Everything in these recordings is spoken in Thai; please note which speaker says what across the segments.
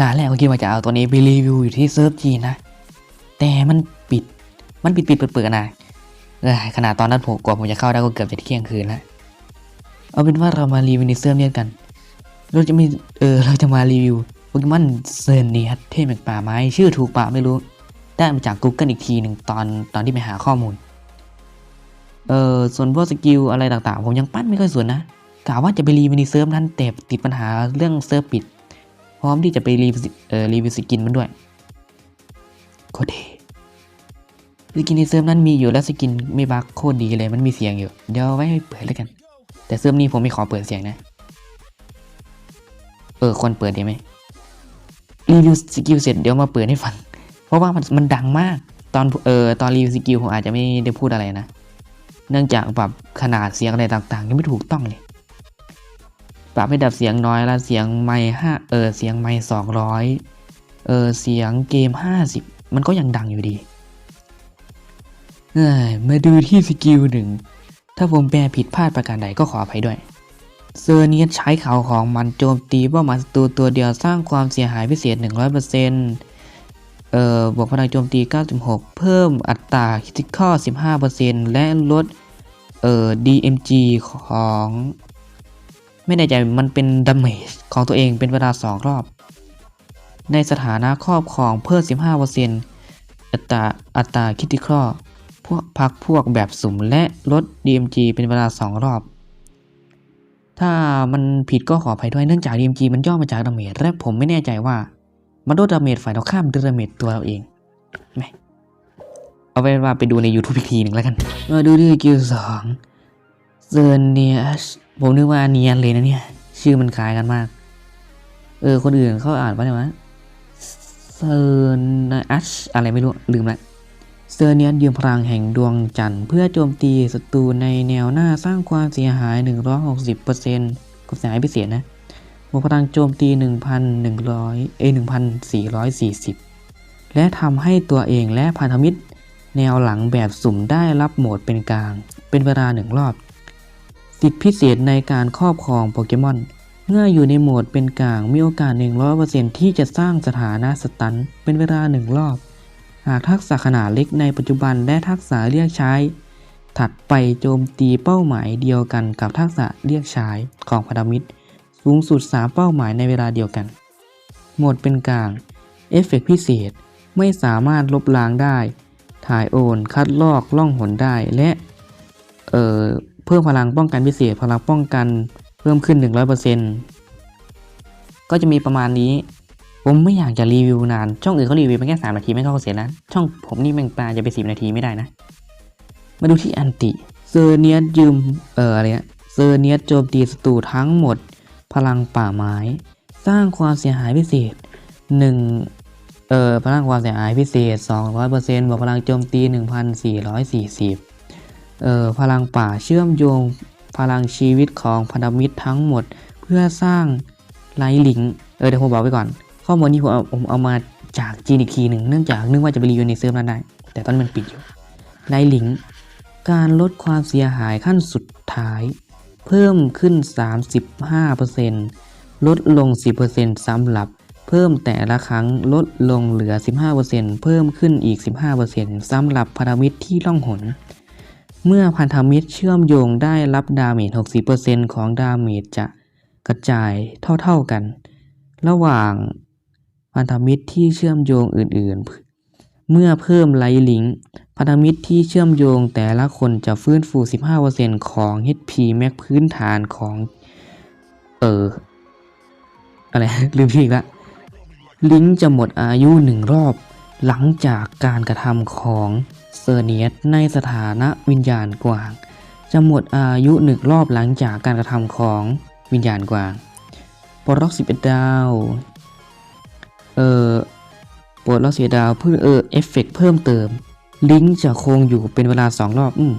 Speaker 1: ตาแรกก็คิดว่าจะเอาตัวนี้ไปรีวิวอยู่ที่เซิร์ฟจีนะ แต่มันปิด มันปิดปิดเปิดเปิดนะขนาดตอนนั้นผมกว่าผมจะเข้าได้ก็เกือบจะเที่ยงคืนแล้ว เอาเป็นว่าเรามารีวิวในเซิร์ฟเนี่ยกัน เราจะมีเออเราจะมารีวิวโปเกมอนเซอร์เนียเทพแห่งป่าไม้ ชื่อถูกปะไม่รู้ ได้มาจาก Google อีกทีหนึ่งตอนตอนที่ไปหาข้อมูล เออส่วนพวกสกิลอะไรต่างๆ ผมยังปั้นไม่ค่อยสวนนะกะว่าจะไปรีวิวในเซิร์ฟนั้นแต่ติดปัญหาเรื่องเซิร์ฟปิด พร้อมที่จะไปรีวิวเอ่อรีวิวสกินมันด้วยโคตรเท่สกินในเซิร์ฟนั้นมีอยู่แล้วสกินไม่บักโคตรดีเลยมันมีเสียงอยู่ เดี๋ยวไว้ให้เปิดแล้วกัน แต่เซิร์ฟนี้ผมไม่ขอเปิดเสียงนะ เออควรเปิดดีไหมรีวิวสกิลเสร็จเดี๋ยวมาเปิดให้ฟัง เพราะว่ามันมันดังมากตอนเออตอนรีวิวสกิลผมอาจจะไม่ได้พูดอะไรนะ เนื่องจากปรับขนาดเสียงอะไรต่างๆยังไม่ถูกต้องเลย ปรับให้ดับเสียงน้อยล้วเสียงไมค์ห้าเออเสียงไมค์สองร้อยเออเสียงเกมห้าสิบมันก็ยังดังอยู่ดีเอ้ยมาดูที่สกิลหนึ่งถ้าผมแปลผิดพลาดประการใดก็ขออภัยด้วย เซอร์เนียสใช้เขาของมันโจมตีเป้าหมายศัตรูตัวเดียวสร้างความเสียหายพิเศษ 100%เอ่อบวกพลังโจมตี 96 เพิ่มอัตราคิติคอล15%และลดเอ่อ DMG ของ ไม่แน่ใจมันเป็นดาเมจของตัวเองเป็นเวลา 2 รอบ ในสถานะครอบครองเพิ่ม 15%อัตราอัตราคิติคอพวกพักพวกแบบสุ่มและลด DMG เป็นเวลา 2 รอบ ถ้ามันผิดก็ขออภัยด้วยเนื่องจาก DMG มันย่อมาจากดาเมจและผมไม่แน่ใจว่า มันลดดาเมจฝ่ายตรงข้ามดาเมจตัวเราเองไหมเอาไปนว่าไปดูใน YouTube อีกทีหนึ่งแล้วกัน มาดูที่กิลสองเซอร์เนียส ผมนึกว่าเนียนเลยนะเนี่ย ชื่อมันคล้ายกันมาก เออ คนอื่นเขาอ่านว่าไรวะเซอร์เนียสอะไรไม่รู้ ลืมละเซอร์เนียสยืมพลังแห่งดวงจันทร์ เพื่อโจมตีศัตรูในแนวหน้าสร้างความเสียหาย 160%กับเสียหายพิเศษนะบวกพลังโจมตี 1,100 เอ 1,440 และทำให้ตัวเองและพันธมิตร แนวหลังแบบสุ่มได้รับโหมดเป็นกลาง เป็นเวลาหนึ่งรอบ สิทธิพิเศษในการครอบครองโปเกมอน เมื่ออยู่ในโหมดเป็นกลางมีโอกาส 100%ที่จะสร้างสถานะสตันเป็นเวลาหนึ่งรอบ หากทักษะขนาดเล็กในปัจจุบันและทักษะเรียกใช้ ถัดไปโจมตีเป้าหมายเดียวกันกับทักษะเรียกใช้ของพันธมิตร สูงสุด 3 เป้าหมายในเวลาเดียวกัน โหมดเป็นกลาง เอฟเฟกต์พิเศษไม่สามารถลบล้างได้ ถ่ายโอน คัดลอกล่องหนได้และ เอ่อ เพิ่มพลังป้องกันพิเศษ พลังป้องกันเพิ่มขึ้น 100%ก็จะมีประมาณนี้ ผมไม่อยากจะรีวิวนาน ช่องอื่นเขารีวิวไปแค่3นาทีไม่เข้าเสียนะช่องผมนี่แม่งปลาจะไป 10 นาทีไม่ได้นะ มาดูที่อันติ เซอร์เนียสยืม เอ่ออะไรนะเซอร์เนียสโจมตีศัตรูทั้งหมด พลังป่าไม้ สร้างความเสียหายพิเศษ 1 เอ่อ พลังความเสียหายพิเศษ 200%บวกพลังโจมตี 1,440เอ่อ พลังป่าเชื่อมโยงพลังชีวิตของพันธมิตรทั้งหมด เพื่อสร้างไลลิงเออเดี๋ยวผมบอกไว้ก่อน ข้อมูลนี้ผมเอาผมเอามาจากจีนอีกทีหนึ่งเนื่องจากนึกว่าจะไปรีวิวในเซิร์ฟนั้นได้ แต่ตอนนนมันปิดอยู่ไลลิงการลดความเสียหายขั้นสุดท้าย เพิ่มขึ้น 35%ลดลง 10%สำหรับเพิ่มแต่ละครั้งลดลงเหลือ 15%เพิ่มขึ้นอีก 15%สำหรับพันธมิตรที่ล่องหน เมื่อพันธมิตรเชื่อมโยงได้รับดาเมจ 60%ของดาเมจจะกระจายเท่า ๆกัน ระหว่างพันธมิตรที่เชื่อมโยงอื่นๆ เมื่อเพิ่มไลท์ลิงก์พันธมิตรที่เชื่อมโยงแต่ละคนจะฟื้นฟู 15%ของ HP Max พื้นฐานของเอออะไร ลืมชื่ออีกละ ลิงก์จะหมดอายุหนึ่งรอบหลังจากการกระทำของ เซอร์เนียสในสถานะวิญญาณกวาง จะหมดอายุหนึ่งรอบหลังจากการกระทำของวิญญาณกวางปลดล็อก11ดดาวเอ่อปลดล็อก11ดาวเพื่อเออเอฟเฟกเพิ่มเติม ลิงก์จะคงอยู่เป็นเวลา2รอบอืม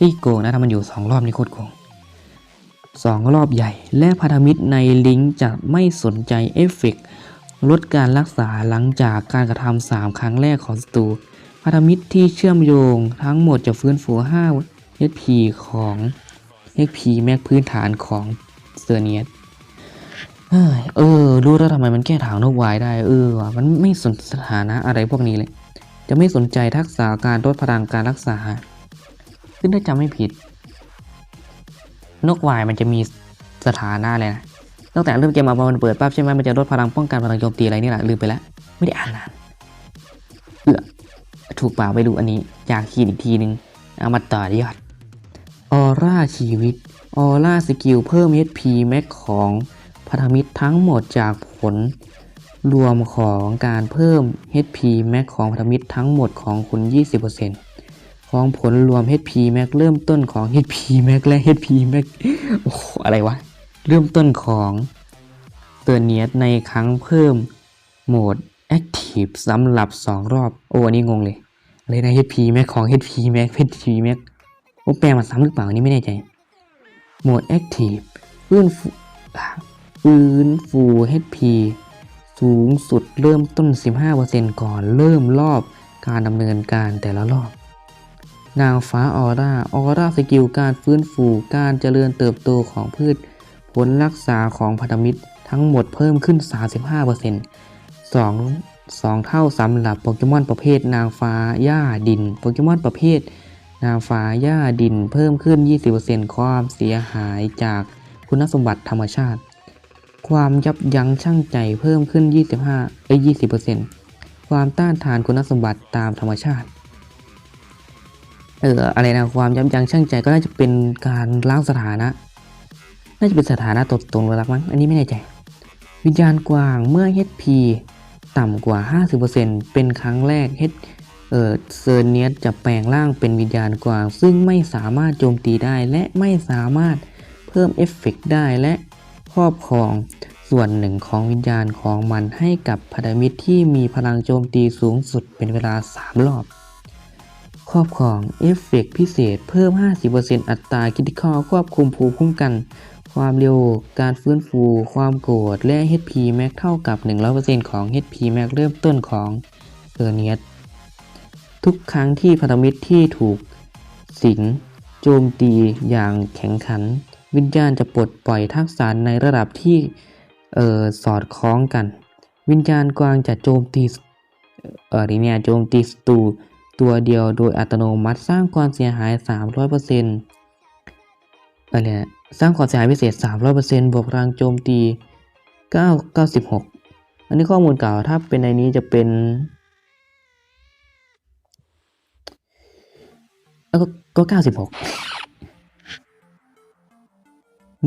Speaker 1: นี่โกงนะถ้ามันอยู่2รอบนี่โคตรโกงสองรอบใหญ่ และพันธมิตรในลิงก์จะไม่สนใจเอฟเฟกลดการรักษาหลังจากการกระทำสามครั้งแรกของศัตรู พันธมิตรที่เชื่อมโยงทั้งหมดจะฟื้นฟู5 HP ของ HP แม็กพื้นฐานของเซอร์เนียสเออ รู้แล้วทำไมมันแก้ทางนกวายได้ เออวะมันไม่สนสถานะอะไรพวกนี้เลย จะไม่สนใจทักษะการลดพลังการรักษา ซึ่งถ้าจำไม่ผิด นกวายมันจะมีสถานะเลยนะตั้งแต่เริ่มเกมมาพอมันเปิดปั๊บใช่ไหมมันจะลดพลังป้องกันพลังโจมตีอะไรนี่แหละลืมไปแล้ว ไม่ได้อ่านนาน ถูกเปล่าไปดูอันนี้ อยากขีดอีกทีนึง เอามาต่อยอดออร่าชีวิตออร่าสกิลเพิ่ม HP แม็กของพันธมิตรทั้งหมดจากผลรวมของการเพิ่ม HP แม็กของพันธมิตรทั้งหมดของคุณ 20%ของผลรวม HP แม็กเริ่มต้นของ HP แม็กและ HP แม็กโอ้อะไรวะ เริ่มต้นของเตอร์เนียสในครั้งเพิ่มโหมด Active สำหรับ 2 รอบ โอ้อันนี้งงเลย อะไรนะ HP แม็กของ HP แม็ก HP แม็กโอ้แปลมาซ้ำหรือเปล่าอันนี้ไม่แน่ใจ โหมด Active ฟื้นฟูฟื้นฟู HP สูงสุดเริ่มต้น 15%ก่อนเริ่มรอบการดำเนินการแต่ละรอบ นางฟ้าออร่า ออร่าสกิลการฟื้นฟูการเจริญเติบโตของพืช ผลรักษาของพันธมิตรทั้งหมดเพิ่มขึ้น 35% 2 2 เท่าสำหรับโปเกมอนประเภทนางฟ้าหญ้าดิน โปเกมอนประเภท นางฟ้าหญ้าดิน เพิ่มขึ้น 20%ความเสียหายจากคุณสมบัติธรรมชาติ ความยับยั้งชั่งใจเพิ่มขึ้น 25เอ้ย20%ความต้านทานคุณสมบัติตามธรรมชาติ เอออะไรนะความยับยั้งชั่งใจก็น่าจะเป็นการล้างสถานะน่าจะเป็นสถานะตดตรงรักมั้งอันนี้ไม่แน่ใจ วิญญาณกวางเมื่อ HP ต่ำกว่า 50%เป็นครั้งแรก H เออเซอร์เนียสจะแปลงร่างเป็นวิญญาณกวาง ซึ่งไม่สามารถโจมตีได้และไม่สามารถเพิ่มเอฟเฟกต์ได้และครอบครองส่วนหนึ่งของวิญญาณของมันให้กับพันธมิตรที่มีพลังโจมตีสูงสุดเป็นเวลา 3 รอบ ครอบครองเอฟเฟกต์พิเศษเพิ่ม 50%อัตราคิดข้อควบคุมภูมิคุ้มกัน ความเร็วการฟื้นฟู ความโกรธและ HP Max เท่ากับ 100%ของ HP Max เริ่มต้นของเออร์เนียสทุกครั้งที่พันธมิตรที่ถูกสิงโจมตีอย่างแข็งขัน วิญญาณจะปลดปล่อยทักษะในระดับที่เออสอดคล้องกัน วิญญาณกวางจะโจมตีเออนี่เนียโจมตีศัตรูตัวเดียวโดยอัตโนมัติสร้างความเสียหาย 300%อะไรนะ สร้างความเสียหายพิเศษ 300%บวกพลังโจมตี 9 96 อันนี้ข้อมูลเก่าถ้าเป็นในนี้จะเป็นเอ้าก็ก็ 96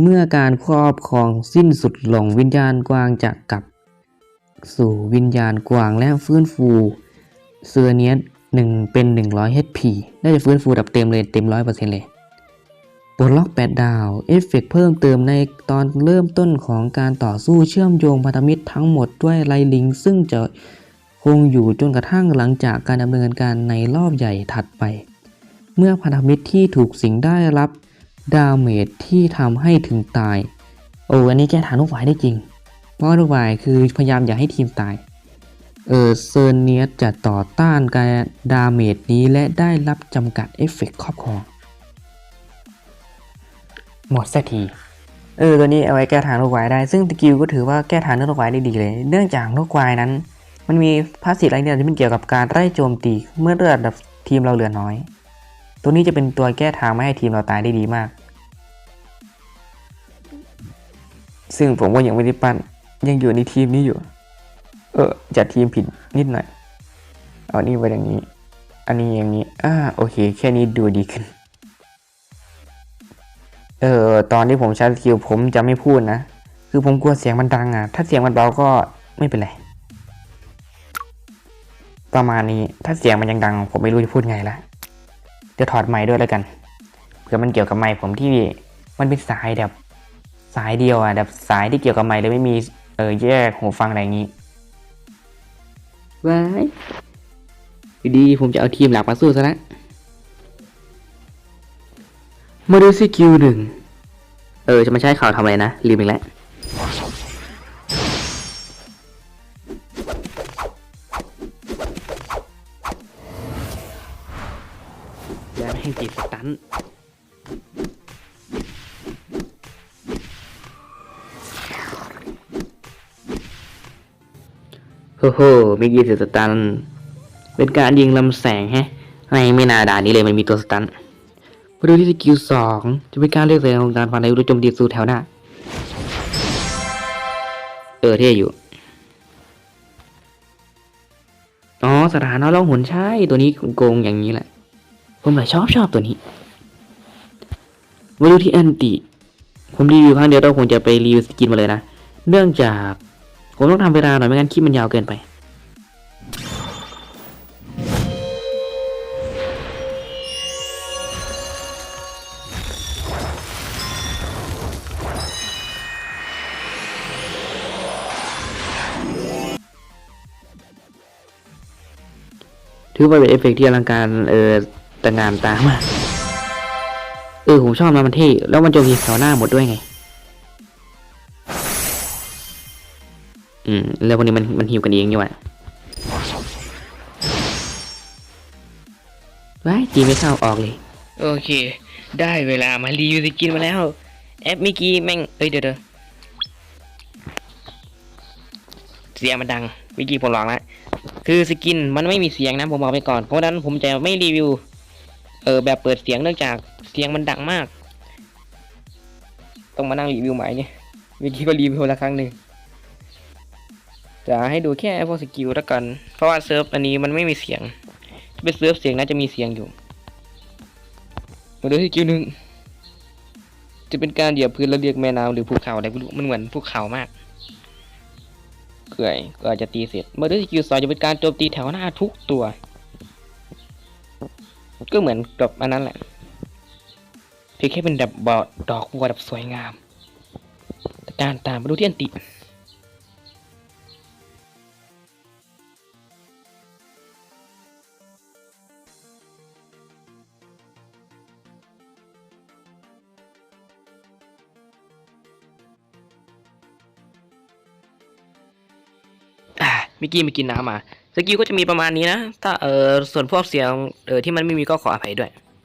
Speaker 1: เมื่อการครอบครองสิ้นสุดลงวิญญาณกวางจะกลับ สู่วิญญาณกวางและฟื้นฟูเซอร์เนียสหนึ่งเป็น 100 HP น่าจะฟื้นฟูดับเต็มเลยเต็ม 100%เลย ปลดล็อก8ดาว เอฟเฟกต์เพิ่มเติมในตอนเริ่มต้นของการต่อสู้เชื่อมโยงพันธมิตรทั้งหมดด้วยไลลิง ซึ่งจะคงอยู่จนกระทั่งหลังจากการดำเนินการในรอบใหญ่ถัดไป เมื่อพันธมิตรที่ถูกสิงได้รับดาเมจที่ทำให้ถึงตาย โอ้อันนี้แก้ฐานลูกหวายได้จริง เพราะว่าลูกหวายคือพยายามอย่าให้ทีมตาย เออเซอร์เนียสจะต่อต้านการดาเมจนี้และได้รับจำกัดเอฟเฟกต์ครอบครอง หมดสักทีเออตัวนี้เอาไว้แก้ทางนกวายได้ ซึ่งตะกิวก็ถือว่าแก้ทางนกวายได้ดีเลย เนื่องจากนกวายนั้น มันมีพาสซีฟอะไรเนี่ยที่มันเกี่ยวกับการไล่โจมตีเมื่อเลือดแบบทีมเราเหลือน้อย ตัวนี้จะเป็นตัวแก้ทางไม่ให้ทีมเราตายได้ดีมาก ซึ่งผมก็ยังไม่ได้ปั้นยังอยู่ในทีมนี้อยู่ เออจัดทีมผิดนิดหน่อย เอานี่ไว้อย่างนี้ อันนี้อย่างนี้อ่าโอเค แค่นี้ดูดีขึ้น เออตอนที่ผมใช้สกิลผมจะไม่พูดนะ คือผมกลัวเสียงมันดังอะ ถ้าเสียงมันเบาก็ไม่เป็นไร ประมาณนี้ ถ้าเสียงมันยังดัง ผมไม่รู้จะพูดไงละเดี๋ยวถอดไมค์ด้วยแล้วกัน เผื่อมันเกี่ยวกับไมค์ผมที่มันเป็นสายแบบสายเดียวอะแบบสายที่เกี่ยวกับไมค์เลยไม่มีเออแยกหูฟังอะไรอย่างนี้ว้ายดีผมจะเอาทีมหลักมาสู้ซะแล้ว มาดูสกิลหนึ่งเออ จะมาใช้ข่าวทำอะไรนะ ลืมอีกแล้วแล้วให้ติดสตันโหมิกกี้เสียสตัน เป็นการยิงลำแสงแฮะ ไม่ไม่นาด่านนี้เลยมันมีตัวสตัน มาดูที่สกิลสองจะเป็นการเรียกแสงของการฟันในรูโจมตีสู่แถวหน้า เออเท่อยู่ อ๋อสถานะล่องหนใช่ตัวนี้โกงอย่างนี้แหละ ผมเลยชอบชอบตัวนี้มาดูที่แอนติผมรีวิวครั้งเดียวเราคงจะไปรีวิวสกินมาเลยนะ เนื่องจากผมต้องทำเวลาหน่อยไม่งั้นคลิปมันยาวเกินไป ถือว่าเป็นเอฟเฟกต์ที่อลังการเออตระงานตามากเออผมชอบนมันเท่แล้วมันโจมตีแถวหน้าหมดด้วยไง อืมแล้ววันนี้มันมันหิวกันเองนี่หว่าว้ายจีไม่เข้าออกเลย
Speaker 2: โอเค ได้เวลามารีวิวสกินมาแล้ว แอปเมื่อกี้แม่ง เอ้ยเดี๋ยวเดี๋ยวเสียงมันดัง เมื่อกี้ผมลองแล้วคือสกินมันไม่มีเสียงนะผมบอกไปก่อน เพราะฉะนั้นผมจะไม่รีวิว เออแบบเปิดเสียงเนื่องจากเสียงมันดังมาก ต้องมานั่งรีวิวใหม่เนี่ยเมื่อกี้ก็รีวิวละครั้งหนึ่งจะให้ดูแค่พวกสกิลแล้วกัน เพราะว่าเซิร์ฟอันนี้มันไม่มีเสียงถ้าเป็นเซิร์ฟเสียงน่าจะมีเสียงอยู่มาดูที่คิวหนึ่งจะเป็นการเหยียบพื้นแล้วเรียกแม่น้ำหรือภูเขาอะไรไม่รู้มันเหมือนภูเขามาก เกื่อยก็อาจจะตีเสร็จเมื่อดูที่คิวสองจะเป็นการโจมตีแถวหน้าทุกตัว ก็เหมือนกับอันนั้นแหละเพียงแค่เป็นดับบอดดอกบัวดับสวยงาม แต่การตามมาดูที่อันติ สกี้ไปกินน้ำมา สกิลก็จะมีประมาณนี้นะ ถ้าเออส่วนพวกเสียงเออที่มันไม่มีก็ขออภัยด้วย